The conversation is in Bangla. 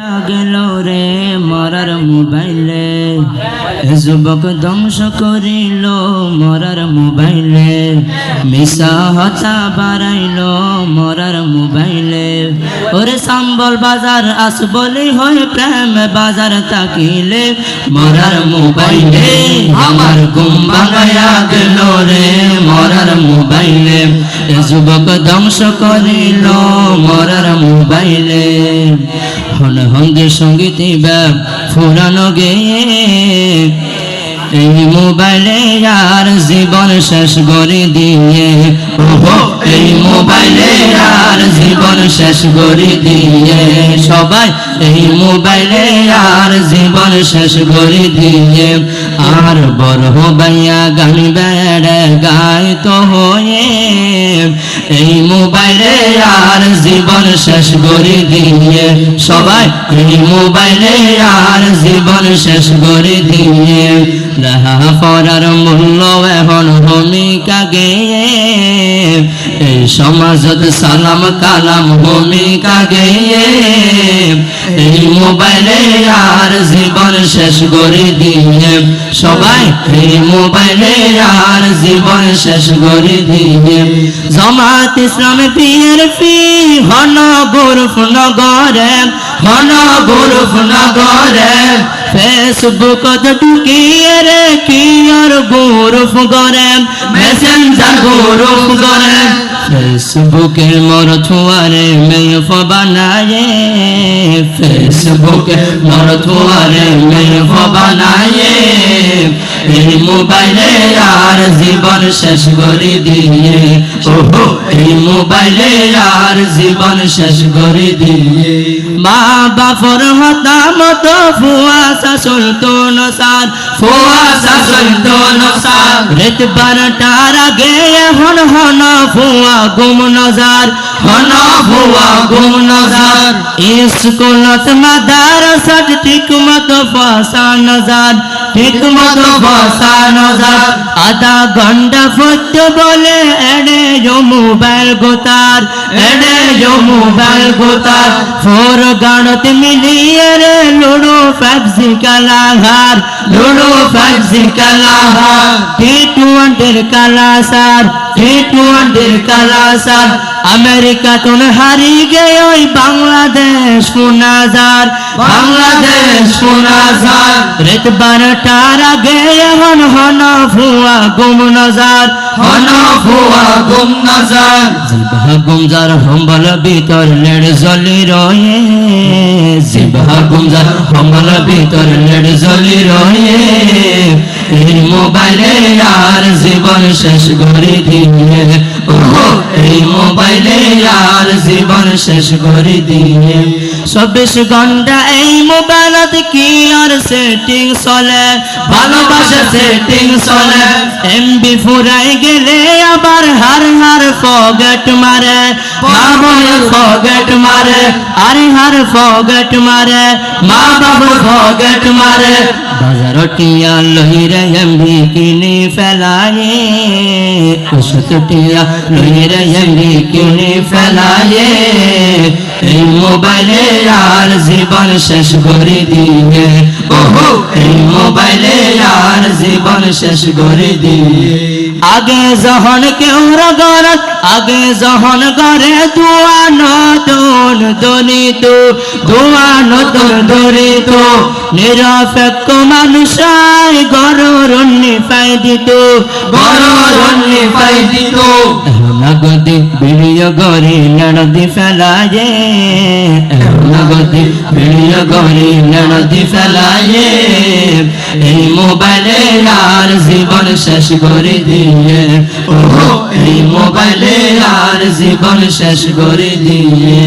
গেল রে মরার মোবাইলে। যুবক ধ্বংস করিল মরার মোবাইলে। মিশা হতা বাড়াইল মরার মোবাইলে। ওরে সাম্বল বাজার আসবলি হয়ে প্রেম বাজার তাকিলে। মরার মোবাইলে আমার ঘুম ভাঙায়া গেল রে মরার মোবাইলে। যুবক ধ্বংস করিল মরার মোবাইলে। হন হঙ্গে সংগীত ব্যাপ ফুরানো গে। এই মোবাইলে আর জীবন শেষ করে দিয়ে। ওহো, এই মোবাইলে আর জীবন শেষ করে দিয়ে। সবাই, এই মোবাইলে আর জীবন শেষ করে দিয়ে। আর বড় ভাইয়া গান বেড়ে গায় তো মোবাইলে আর জীবন শেষ করে দিয়ে, সবাই এই মোবাইলে আর জীবন শেষ করে দিয়ে লেহা পড়ার মূল্য এখন ভূমিকা গেয়ে সমাজত সালাম, কালাম, ভূমিকা গেয়ে। এই মোবাইলে আর জীবন শেষ করে দিয়ে। সবাই, এই মোবাইলে আর জীবন শেষ করে দিয়ে। জমাত ইসলাম পিয়ের পি হন গুরুফ নগরে হন গুরুফ নগরে ফেসবুকত ঢুকিয়ে রে কি আর গুরুফ গরে মেসেঞ্জার গুরুফ গরে ফেসবুকের মর থুয়ারে মেয়ে ফবানায়ে ফেসবুকের মর থুয়ারে মেয়ে বানায়ে এই মোবাইলে আর জীবন শেষ করে দিয়ে। ওহো, এই মোবাইলে আর জীবন শেষ করে দিয়ে। মা বাপর হতামত ফুয়া শাসন তো নসার ফুয়া শাসন তো নসার রেত বারটার আগে হন হন ফুয়া গুম নজার, হন ফুয়া গুম নজার। স্কুলত মাদারসাত ঠিক মতো ফাসা নজার। ঠিক মতো ফাসা নজার আধা ঘন্টা ফট বলে এড়ে যো মোবাইল গোতার এড়ে যো মোবাইল গোতার ফোর গানত মিলিয়ে রে লুডো ফ্যাপসি কালাঘার লুডো ফ্যাপসি কালাঘার টি টোয়েন্টির কালাসার টি টোয়েন্টির কালাসার আমেরিকা তুন হারি গে ওই বাংলাদেশ পুনাজার বাংলাদেশ পুনাজার রেত বারটার আগে হন হন ফুয়া গুম নজার হন ফুয়া গুম নজার জিভা গুমজার হম্বল ভিতর লেড জলি রয়ে। জিভা গুমজার হম্বল ভিতর জলি রয়ে। এই মোবাইলে আর জীবন শেষ করে দিয়ে। ওহো, এই মোবাইলে আর জীবন শেষ করে দিয়ে। চব্বিশ ঘণ্টা এই মোবাইলত কি আর সেটিং চলে? ভালোবাসা সেটিং চলে। এমবি ফুরাই গেলে আবার হার হার ফগেট মারে মা বলে ফগেট মারে আরে হার ফগেট মারে মা বাবা ফগেট মারে। বাজার টিয়া লহিরে এমবি কিনে ফেলায়ে ওষুধ টিয়া লহিরে এমবি কিনে ফেলায়ে। এই মোবাইলে আর জীবন শেষ করে দিয়ে, ওহো, এই মোবাইলে আর জীবন শেষ করে দিয়ে। আগে যখন কেউ রগরত আগে যখন করে দোয়া নতুন দনিত দোয়া নতুন দরিত, নিরপেক্ষ মানুষ গরুর পাই দিত গররণ্যে পাই দিত নগদে বিড়িয় গরে নড়দি ফেলায়ে নগদে বিড়িয় গরে নড়দি ফেলায়ে এই মোবাইলে আর জীবন শেষ করে দিয়ে। ওহো, এই মোবাইলে আর জীবন শেষ করে দিয়ে।